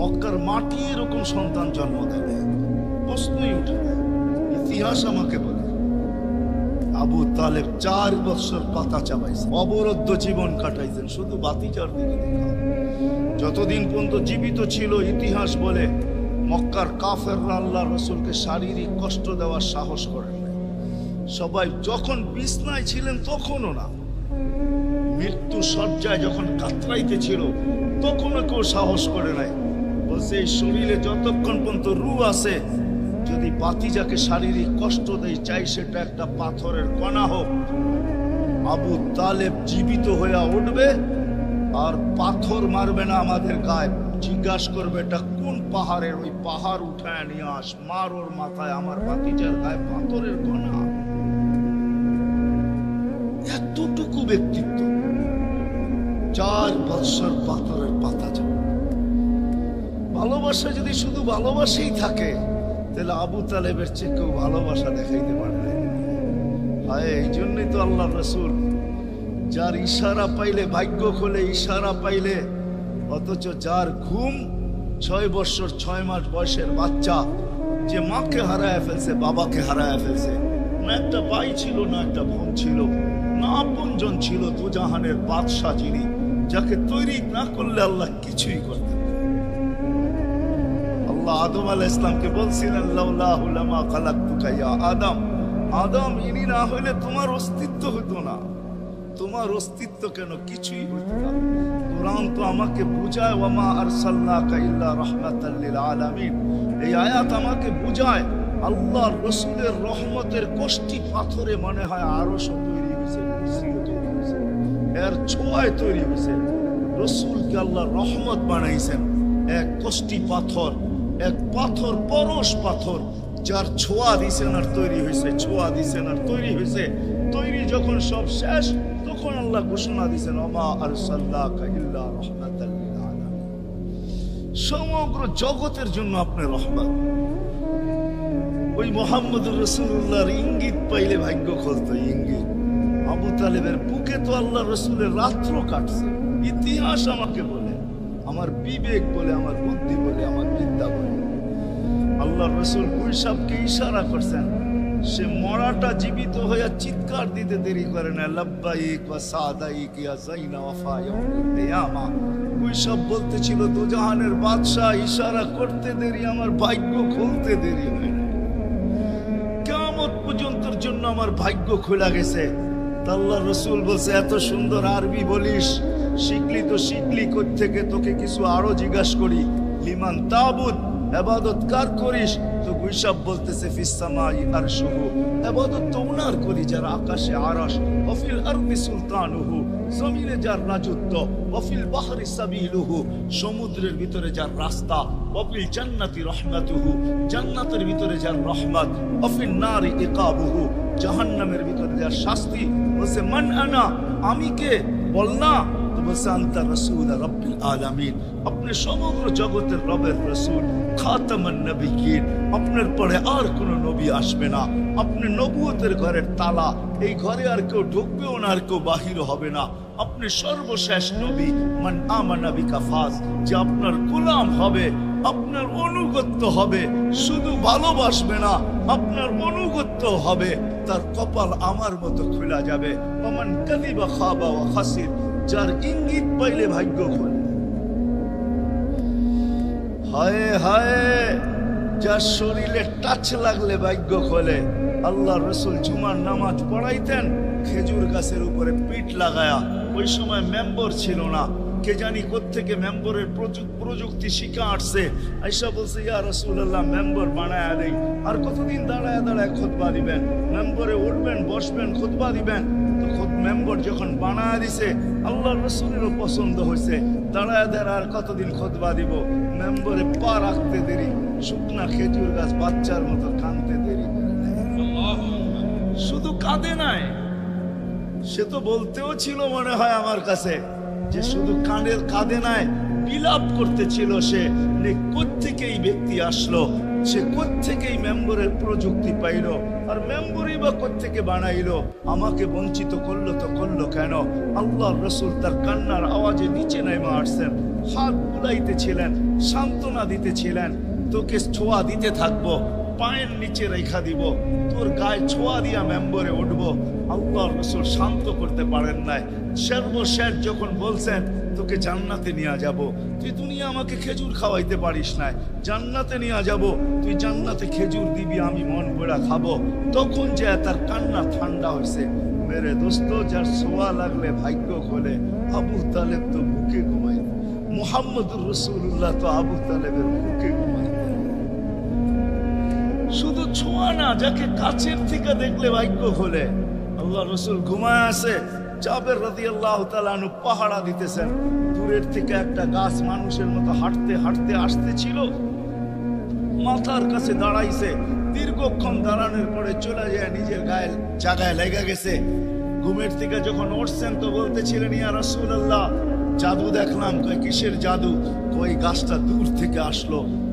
মক্কার মাটি এরকম সন্তান জন্ম দেবে। প্রশ্নই উঠে ইতিহাস আমাকে বলে। আবু তালেব চার বছর পাতা চাবাইছে। অবরুদ্ধ জীবন কাটাইছেন। শুধু বাতিজার দিকে দেখা। যতদিন পর্যন্ত জীবিত ছিল, ইতিহাস বলে মক্কার কাফের আল্লাহ রসুলকে শারীরিক কষ্ট দেওয়ার সাহস করেন নাই। সবাই যখন বিছনায় ছিলেন তখনও না। মৃত্যু সজ্জায় যখন কাতরাইতে ছিল, তখনও কেউ সাহস করে নাই। এই শরীরে যতক্ষণ পর্যন্ত রু আছে, যদি বাতিজাকে শারীরিক কষ্ট দেয় চাই সেটা একটা পাথরের কণা হোক। আবু তালেব জীবিত হয়ে উঠবে, আর পাথর মারবে না আমাদের গায়ে। জিজ্ঞাস করবে, এটা কোন পাহাড়ের ওই পাহাড় উঠায় নিয়ে আস? মার ওর মাথায় আমার বাতিজার গায়ে পাথরের কণা। এতটুকু ব্যক্তিত্ব, চার বৎসর পাথরের পাতা যাবে ভালোবাসা যদি শুধু ভালোবাসেই থাকে, তাহলে আবু তালেবের চেয়ে কেউ ভালোবাসা দেখাইতে পারে না হায় এই জন্যই তো আল্লাহ রসুল যার ইশারা পাইলে, ভাগ্য খোলে ইশারা পাইলে, অথচ যার ঘুম ছয় বছর, ছয় মাস বয়সের বাচ্চা, যে মাকে হারায় ফেলছে, বাবাকে হারায় ফেলছে, না একটা ভাই ছিল, না একটা বোন ছিল, না আপনজন ছিল দুজাহানের বাদশাহ যিনি, যাকে তৈরি না করলে আল্লাহ কিছুই করতে পারে আদম আলাহ ইসলামকে বলছিলেন আদম। আদম, ইনি না হইলে তোমার অস্তিত্ব হতো না। তোমার অস্তিত্ব কেন? কিছুই হতো না। এই আয়াত আমাকে রহমতের কষ্টি পাথরে হয় আরও সব তৈরি হয়েছে। এর ছোঁয়ায় তৈরি হয়েছে। রসুলকে আল্লাহ রহমত বানাইছেন, এক কষ্টি পাথর। এক পাথর, পরশ পাথর, যার ছোঁয়া দিছেন আর তৈরি হয়েছে ছোঁয়া দিছেন আর তৈরি হয়েছে তৈরি যখন সব শেষ, তখন আল্লাহ ঘোষণা দিছেন অমা আর সাল্লাহ সমগ্র জগতের জন্য আপনি রহমান। ওই মোহাম্মদ রসুল্লাহর ইঙ্গিত পাইলে ভাগ্য খুলতো ইঙ্গিত। আবু তালেবের বুকে তো আল্লাহ রসুলের রাত্র কাটছে। ইতিহাস আমাকে বলে। আমার বিবেক বলে, আমার বুদ্ধি বলে, আমার বিদ্যা বলে। আল্লাহ রসুল গুলসাবকে ইশারা করছেন, সে মরাটা জীবিত হয়ে চিৎকার দিতে দেরি করে না, লব্বাইক ওয়া সাদাইক ইয়া জাইনা ওয়াফা ইয়াউমিল কিয়ামা। গুলসাব বলতেছিল, দুজাহানের বাদশা ইশারা করতে দেরি, আমার ভাগ্য খুলতে দেরি হয় না। কেমন পর্যন্তর জন্য আমার ভাগ্য খোলা গেছে। আল্লাহ রসুল বলছে, এত সুন্দর আরবি বলিস শিখলি তো শিখলি থেকে তোকে কিছু আরও জিজ্ঞাসা করি। লিমান তাবুদ এবাদত কার করিস? তো গুইসাব বলতেছে ফিসামা আর শুহু এবাদত তো উনার করি, যার আকাশে আরস অফিল আরবি সুলতানুহু, জমিনে যার রাজত্ব। অফিল বাহরি সাবিলুহু, সমুদ্রের ভিতরে যার রাস্তা। অফিল জান্নাতি রহমাতুহু, জান্নাতের ভিতরে যার রহমত। অফিল নারী ইকাবুহু, জাহান্নামের ভিতরে যার শাস্তি। বলছে, মান আনা, আমি কে? বল না। আপনি আপনার হবে সর্বশেষ নবী যে আপনার গোলাম হবে, আপনার অনুগত্য হবে, শুধু ভালোবাসবে না, আপনার অনুগত্য হবে, তার কপাল আমার মতো খোলা যাবে। কাদিবা খাবা যার ইঙ্গিত পাইলে ভাগ্য খোলে। হায় হায়, যার শরীরে টাচ লাগলে ভাগ্য খোলে। আল্লাহ রসুল জুমার নামাজ পড়াইতেন, খেজুর গাছের উপরে পিঠ লাগায়া। ওই সময় মেম্বর ছিল না। কে জানি কোত্থেকে মেম্বরের প্রযুক- প্রযুক্তি শিখা আসছে। আইসা বলছে, ইয়া রসুল্লাহ মেম্বর বানায় দেই। আর কতদিন দাঁড়ায় দাঁড়ায় খোদবা দিবেন? মেম্বরে উঠবেন, বসবেন, খোদবা দিবেন। মেম্বর যখন বানা দিছে আল্লাহ রসুলেরও পছন্দ হয়েছে। দাঁড়ায় দাঁড়ায় কতদিন খোদবা দিব? মেম্বরে পা রাখতে দেরি, শুকনা খেজুর গাছ বাচ্চার মতো কানতে দেরি। শুধু কাঁদে নাই, সে তো বলতেও ছিল মনে হয় আমার কাছে যে শুধু কানের কাঁদে নাই, বিলাপ করতেছিল সে নে কোত্থেকে এই ব্যক্তি আসলো? সে কোথেকে এই মেম্বরের প্রযুক্তি পাইল? আর মেম্বরই বা কোথেকে বানাইল? আমাকে বঞ্চিত করল তো করল কেন? আল্লাহ রসুল তার কান্নার আওয়াজে নিচে নেমে আসছেন, হাত বুলাইতেছিলেন, সান্ত্বনা দিতেছিলেন, তোকে ছোঁয়া দিতে থাকব। পায়ের নিচে রেখা দিব। তোর গায়ে ছোঁয়া দিয়া মেম্বরে উঠবো। আল্লাহ রসুল শান্ত করতে পারেন নাই। সর্বশেষ যখন বলছেন, তোকে জান্নাতে নিয়ে যাব। তুই দুনিয়া আমাকে খেজুর খাওয়াইতে পারিস না জান্নাতে নিয়ে যাব। তুই জান্নাতে খেজুর দিবি, আমি মন ভরা খাব। তখন যে তার কান্না ঠান্ডা হয়েছে মেরে দোস্ত, যার সোয়া লাগলে ভাগ্য খোলে, আবু তালেব তো বুকে ঘুমাই মুহাম্মদুর রসুল্লাহ তো আবু তালেবের বুকে শুধু ছোঁয়া না, যাকে কাছের থেকে দেখলে ভাগ্য খোলে। আল্লাহ রসুল ঘুমায় আছে চাপের রাতি আল্লাহ তালানু পাহারা দিতেছেন। দূরের থেকে একটা গাছ মানুষের মতো হাঁটতে হাঁটতে আসতেছিল। মাথার কাছে দাঁড়াইছে, দীর্ঘক্ষণ দাঁড়ানোর পরে চলে যায় নিজের গায়ে জায়গায় লেগে গেছে। ঘুমের থেকে যখন উঠছেন তো বলতেছিলেন, ইয়া রসুল আল্লাহ জাদু দেখলাম। কই কিসের জাদু? কই গাছটা দূর থেকে আসলো।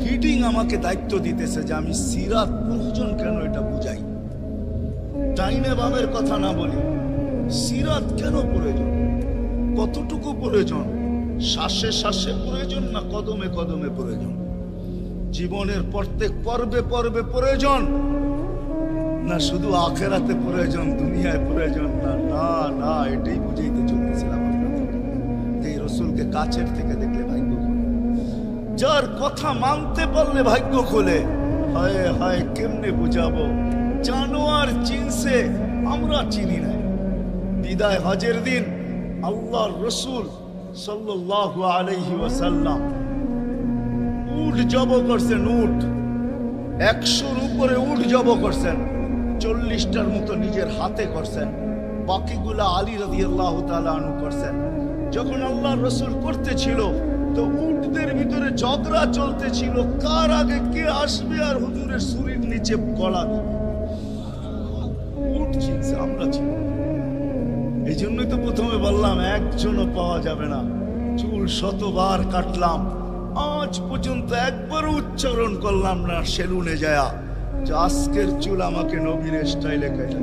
হিটিং আমাকে দায়িত্ব দিতেছে যে আমি সিরাত প্রয়োজন কেন এটা বুঝাই? টাইনে বাবের কথা না বলি। সিরাত কেন প্রয়োজন? কতটুকু প্রয়োজন? শ্বাসে শ্বাসে প্রয়োজন না কদমে কদমে প্রয়োজন? জীবনের প্রত্যেক পর্বে পর্বে প্রয়োজন? না শুধু আখেরাতে প্রয়োজন, দুনিয়ায় প্রয়োজন? না না না, এটাই বুঝাইতে চলতেছিলাম এই রসুলকে কাছের থেকে খোলে যার কথা মানতে পারলে ভাগ্য খোলে। হায় হায়, কেমনে বুঝাবো? জানোয়ার চিনছে আমরা চিনি না। বিদায় হজের দিন আল্লাহর রসুল সাল্লাল্লাহু আলাইহি ওয়াসাল্লাম উট জব করছেন উট একশোর উপরে উট জব করছেন, চল্লিশটার মতো নিজের হাতে করছেন, বাকিগুলা আলী রাজি আল্লাহ আনু করছেন। যখন আল্লাহ রসুল করতেছিল তো উটদের ভিতরে ঝগড়া চলতেছিল। কার আগে কে আসবে আর হুজুরের শরীর নিচে গলা আমরা চিনি। এই জন্যই তো প্রথমে বললাম, একজনও পাওয়া যাবে না। চুল শতবার কাটলাম। আজ পর্যন্ত একবারও উচ্চারণ করলাম না সেলুনে যায়া। যে আজকের চুল আমাকে নবীর স্টাইলে কেটে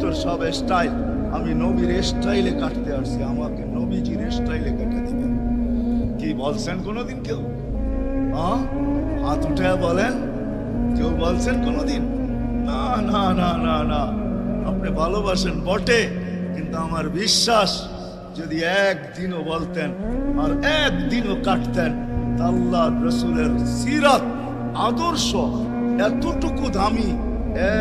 তোর সব স্টাইল, আমি নবীর স্টাইলে কাটতে আসছি, আমাকে নবীজির স্টাইলে কেটে দিবে। কি বলছেন কোনোদিন কেউ? হাত উঠে বলেন, কেউ বলছেন কোনোদিন? না না না না না। আপনি ভালোবাসেন বটে, কিন্তু আমার বিশ্বাস, যদি একদিনও বলতেন আর একদিনও কাটতেন আল্লাহ রসুলের সিরাত, আদর্শ, এতটুকু দামি,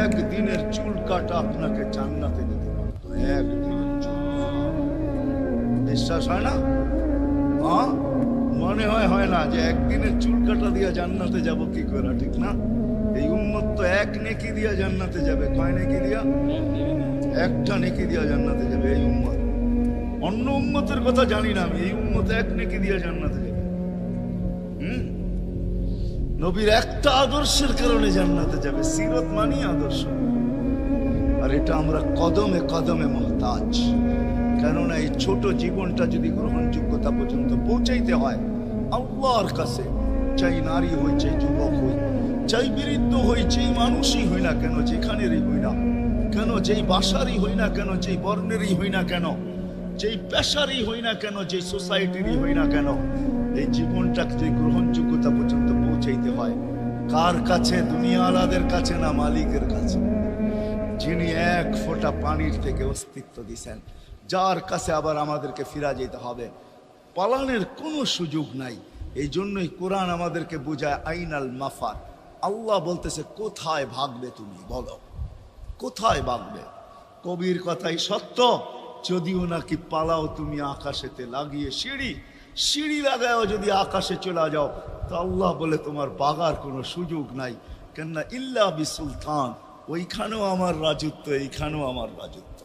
একদিনের চুল কাটা আপনাকে জান্নাতে দিতে পারতো একদিনের চুল বিশ্বাস হয় না? মনে হয় হয় না যে একদিনের চুল কাটা দিয়া জান্নাতে যাব কি করে, ঠিক না? এই উম্মত তো এক নেকি দিয়া জান্নাতে যাবে। কয় নেকি দিয়া? একটা নেকি দিয়া জান্নাতে যাবে এই উম্মত। অন্য উম্মতের কথা জানি না আমি, এই উম্মত এক নেকি দিয়া জান্নাতে যাবে। হুম? নবীর একটা আদর্শের কারণে জান্নাতে যাবে, সিরত মানি আদর্শ। আর এটা আমরা কদমে কদমে মহতাজ। কেননা এই ছোট জীবনটা যদি গ্রহণযোগ্যতা পর্যন্ত পৌঁছাইতে হয়, আল্লাহর কাছে চাই নারী হই চাই যুবক হই চাই বৃদ্ধ হই, যেই মানুষই হই না কেন, যেখানেরই হই না কেন, যেই বাসারই হই না কেন, যেই বর্ণেরই হই না কেন, যেই পেশারই হই না কেন, যেই সোসাইটিরই হই না কেন, এই জীবনটাকে যে গ্রহণযোগ্যতা পর্যন্ত পৌঁছাইতে হয়, কার কাছে? দুনিয়ালাদের কাছে না মালিকের কাছে? যিনি এক ফোঁটা পানির থেকে অস্তিত্ব দিছেন। যার কাছে আবার আমাদেরকে ফিরা যেতে হবে। পালানের কোনো সুযোগ নাই। এই জন্যই কোরআন আমাদেরকে বোঝায়, আইনাল মাফার। আল্লাহ বলতেছে, কোথায় ভাগবে তুমি? বলো। কোথায় ভাগবে? কবির কথাই সত্য। যদিও নাকি পালাও তুমি আকাশেতে লাগিয়ে সিঁড়ি সিঁড়ি লাগাও যদি আকাশে চলে যাও, তো আল্লাহ বলে তোমার বাগার কোনো সুযোগ নাই। কেননা, ইল্লা বি সুলতান ওইখানেও আমার রাজত্ব, এইখানেও আমার রাজত্ব।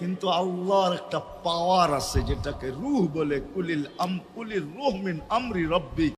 কিন্তু আল্লাহর একটা পাওয়ার আছে যেটাকে রুহ বলে, কুলিল আম কুলিল রুহ মিন আমরি রব্বি।